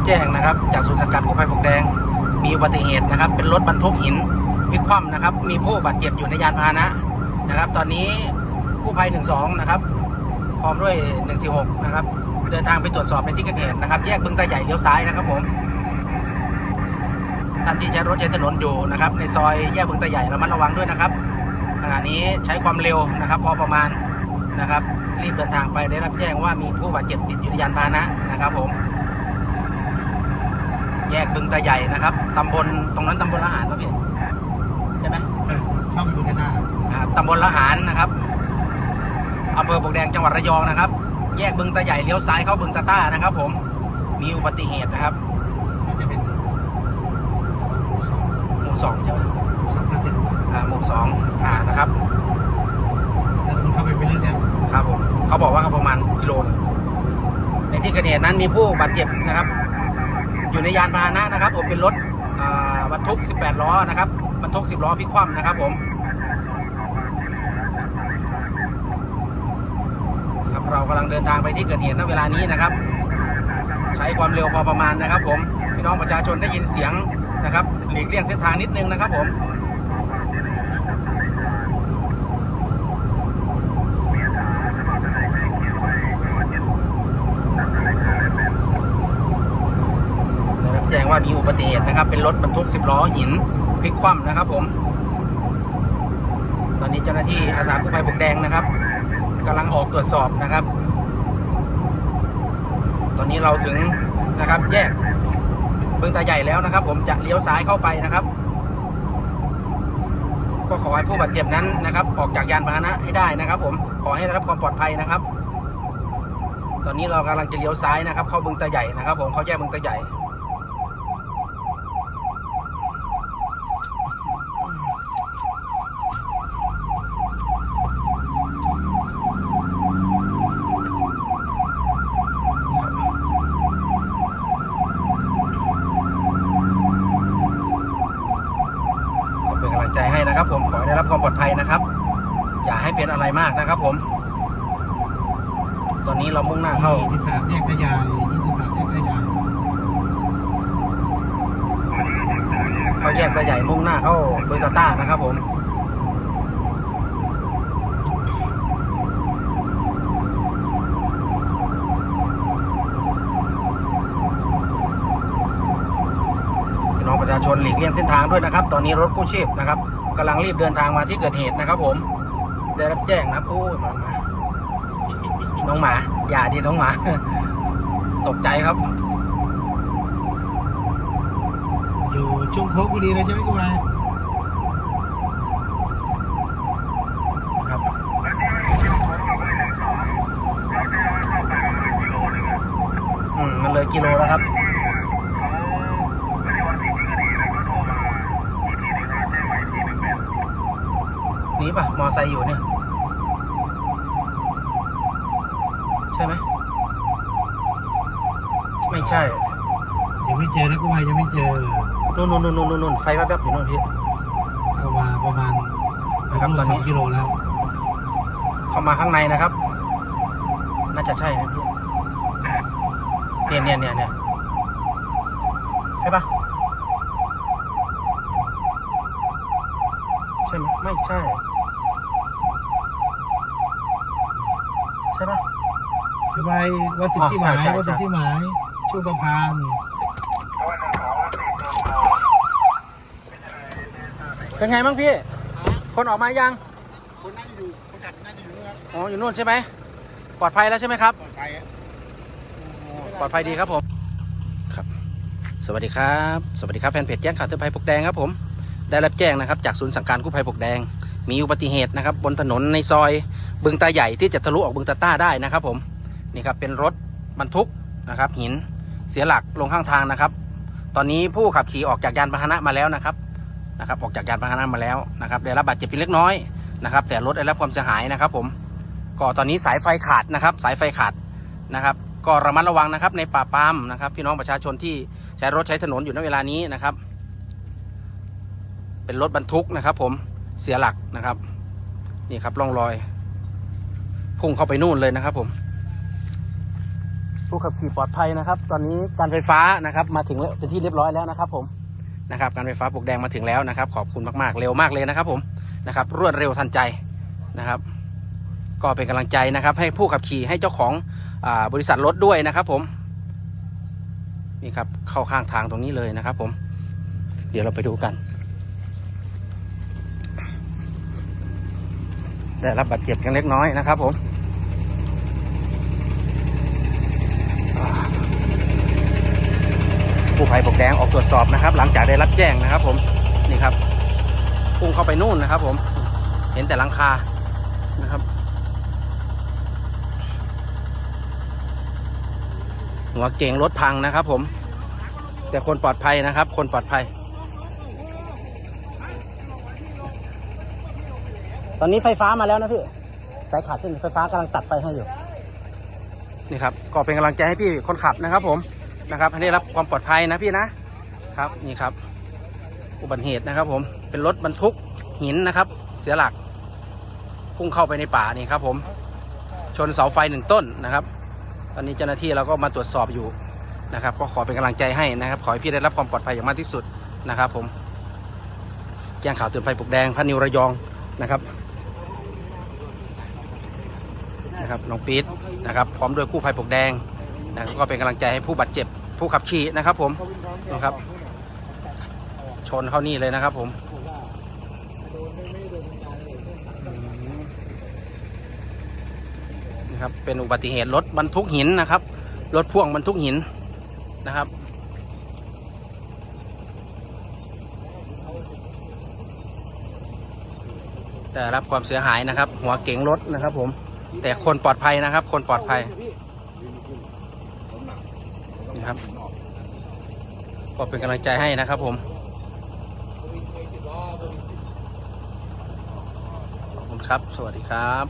รับแจ้งนะครับ จากศูนย์สกัดกู้ภัยปกแดง มีอุบัติเหตุนะครับ เป็นรถบรรทุกหินพลิกคว่ำนะครับ มีผู้บาดเจ็บอยู่ในยานพาหนะนะครับ ตอนนี้กู้ภัย 12 นะครับ พร้อมด้วย 146 นะครับ เดินทางไปตรวจสอบในที่เกิดเหตุนะครับ แยกบึงตาใหญ่เลี้ยวซ้ายนะครับผมท่านที่ใช้รถใช้ถนนอยู่นะครับ ในซอยแยกบึงตาใหญ่ระมัดระวังด้วยนะครับขณะนี้ใช้ความเร็วนะครับ พอประมาณนะครับ รีบเดินทางไปได้รับแจ้งว่ามีผู้บาดเจ็บติดอยู่ในยานพาหนะนะครับผม แยกบึงตาใหญ่นะครับตำบลตรงนั้นตำบลละหารครับพี่ใช่ไหมใช่เข้าไปดูในหน้าอ่าตำบลละหารนะครับอำเภอปลวกแดงจังหวัดระยองนะครับ แยกบึงตาใหญ่เลี้ยวซ้ายเข้าบึงตาต้านะครับ ผมมีอุบัติเหตุนะครับน่าจะเป็นหมู่สองหมู่สองใช่ไหมหมู่สองท่าเสร็จอ่าหมู่สองอ่านะครับแต่มันเข้าไปเป็นเรื่องเนี่ยครับผมเขาบอกว่าเขาประมาณกิโลหนึงในที่เกิดเหตุนั้นมีผู้บาดเจ็บนะครับ อยู่ในยานพาหนะนะครับผมเป็นรถบรรทุก 18 ล้อนะครับบรรทุก 10 ล้อพลิกคว่ำนะครับผมครับเรากำลังเดินทางไปที่เกิดเหตุณเวลานี้นะครับ ใช้ความเร็วพอประมาณนะครับ ผมพี่น้องประชาชนได้ยินเสียงนะครับหลีกเลี่ยงเส้นทางนิดนึงนะครับผมได้รับ แจ้งว่ามีอุบัติเหตุนะครับ เป็นรถบรรทุก 10 ล้อหินพลิกคว่ำนะครับ ผม ตอนนี้เจ้าหน้าที่อาสากู้ภัยปกแดงนะครับกำลังออกตรวจสอบนะครับ ตอนนี้เราถึงนะครับ แยกเบืองตาใหญ่แล้วนะครับ ผมจะเลี้ยวซ้ายเข้าไปนะครับ ก็ขอให้ผู้บาดเจ็บนั้นนะครับ ออกจากยานพาหนะให้ได้นะครับ ผมขอให้ได้รับความปลอดภัยนะครับ ตอนนี้เรากำลังจะเลี้ยวซ้ายนะครับ เข้าเบืองตาใหญ่นะครับ ผมเข้าแยกเบืองตาใหญ่ ก็เป็นกำลังใจให้นะครับ ผมขอให้ได้รับความปลอดภัยนะครับ อย่าให้ เป็นอะไรมากนะครับ ผม ตอนนี้เรามุ่งหน้าเข้ายี่สิบสามแยกขยายยี่สิบสามแยกขยายเข้าแยกตาใหญ่มุ่งหน้าเข้าเบอร์ตาต้านะครับ ผม พี่น้องประชาชนหลีกเลี่ยงเส้นทางด้วยนะครับ ตอนนี้รถกู้ชีพนะครับกำลังรีบเดินทางมาที่เกิดเหตุนะครับ ผม ได้รับแจ้งนะครับโอ้ยมามาน้องหมา อย่าดีน้องหมา ตกใจครับ อยู่ช่วงโค้งพอดีเลยใช่ไหมกุมารครับอืมมันเลยกิโลแล้วครับ นี้ป่ะ มอไซค์อยู่เนี่ย ใช่ไหม ไม่ใช่ยังไม่เจอนะกุมารยังไม่เจอนู่นนู่นนู่นนู่นนู่นไฟแวบๆอยู่นู่นพี่ เข้ามาประมาณนะครับตอนนี้สองกิโลแล้วเข้ามาข้างในนะครับ น่าจะใช่นะพี่เนี่ยเนี่ยเนี่ยเนี่ยใช่ปะใช่ไหมไม่ใช่ ช่ปะกุมารวัดสิทธิหมายอ๋อใช่ใช่วัดสิทธิหมายช่วงสะพานเป็นไงบ้างพี่ คนออกมายัง คนนั่งอยู่ คนขับนั่งอยู่นะครับอ๋ออยู่นู่นใช่ไหมปลอดภัยแล้วใช่ไหมครับ ปลอดภัยอะปลอดภัยดีครับผม ครับ สวัสดีครับ สวัสดีครับแฟนเพจแจ้งข่าวเตือนภัยปลวกแดงครับผม ได้รับแจ้งนะครับจากศูนย์สั่งการกู้ภัยปลวกแดง มีอุบัติเหตุนะครับบนถนนในซอย บึงตาใหญ่ที่จะทะลุออกบึงตาต้าได้นะครับ ผมนี่ครับเป็นรถบรรทุกนะครับ หินเสียหลักลงข้างทางนะครับ ตอนนี้ผู้ขับขี่ออกจากยานพาหนะมาแล้วนะครับนะครับ ออกจากยานพาหนะมาแล้วนะครับได้รับบาดเจ็บเพียงเล็กน้อยนะครับ แต่รถได้รับความเสียหายนะครับ ผมก็ตอนนี้สายไฟขาดนะครับ สายไฟขาดนะครับ ก็ระมัดระวังนะครับ ในป่าปามนะครับ พี่น้องประชาชนที่ใช้รถใช้ถนนอยู่ในเวลานี้นะครับ เป็นรถบรรทุกนะครับ ผมเสียหลักนะครับ นี่ครับร่องรอย พุ่งเข้าไปนู่นเลยนะครับ ผม ผู้ขับขี่ปลอดภัยนะครับ ตอนนี้การไฟฟ้านะครับ มาถึงแล้วเป็นที่เรียบร้อยแล้วนะครับ ผมนะครับ การไฟฟ้าปลูกแดงมาถึงแล้วนะครับ ขอบคุณมากๆเร็วมากเลยนะครับ ผมนะครับ รวดเร็วทันใจนะครับ ก็เป็นกำลังใจนะครับ ให้ผู้ขับขี่ให้เจ้าของอบริษัทรถด้วยนะครับ ผมนี่ครับเข้าข้างทางตรงนี้เลยนะครับ ผม เดี๋ยวเราไปดูกันได้รับบาดเจ็บกันเล็กน้อยนะครับผม ผู้ภัยปกแดงออกตรวจสอบนะครับ หลังจากได้รับแจ้งนะครับผมนี่ครับพุ่งเข้าไปนู่นนะครับ ผมเห็นแต่หลังคานะครับหัวเก่งรถพังนะครับ ผม แต่คนปลอดภัยนะครับ คนปลอดภัย ตอนนี้ไฟฟ้ามาแล้วนะพี่สายขาดเส้นไฟฟ้ากำลังตัดไฟให้อยู่นี่ครับ ก็เป็นกำลังใจให้พี่คนขับนะครับ ผม นะครับให้ได้รับความปลอดภัยนะพี่นะครับนี่ครับ อุบัติเหตุนะครับ ผมเป็นรถบรรทุกหินนะครับ เสียหลักพุ่งเข้าไปในป่านี่ครับ ผมชนเสาไฟหนึ่งต้นนะครับ ตอนนี้เจ้าหน้าที่เราก็มาตรวจสอบอยู่นะครับ ก็ขอเป็นกำลังใจให้นะครับ ขอให้พี่ได้รับความปลอดภัยอย่างมากที่สุดนะครับ ผมแจ้งข่าวเตือนภัยปลกแดงพันนิวระยองนะครับนะครับน้องปี๊ดนะครับ พร้อมด้วยกู้ภัยปลกแดงนะครับก็เป็นกำลังใจให้ผู้บาดเจ็บ ผู้ขับขี่นะครับ ผมนะครับ ชนเข้านี่เลยนะครับ ผมนะครับเป็นอุบัติเหตุรถบรรทุกหินนะครับรถพ่วงบรรทุกหินนะครับแต่รับความเสียหายนะครับ หัวเก๋งรถนะครับ ผม แต่คนปลอดภัยนะครับ คนปลอดภัย ครับ ก็เป็นกำลังใจให้นะครับผมขอบคุณครับ สวัสดีครับ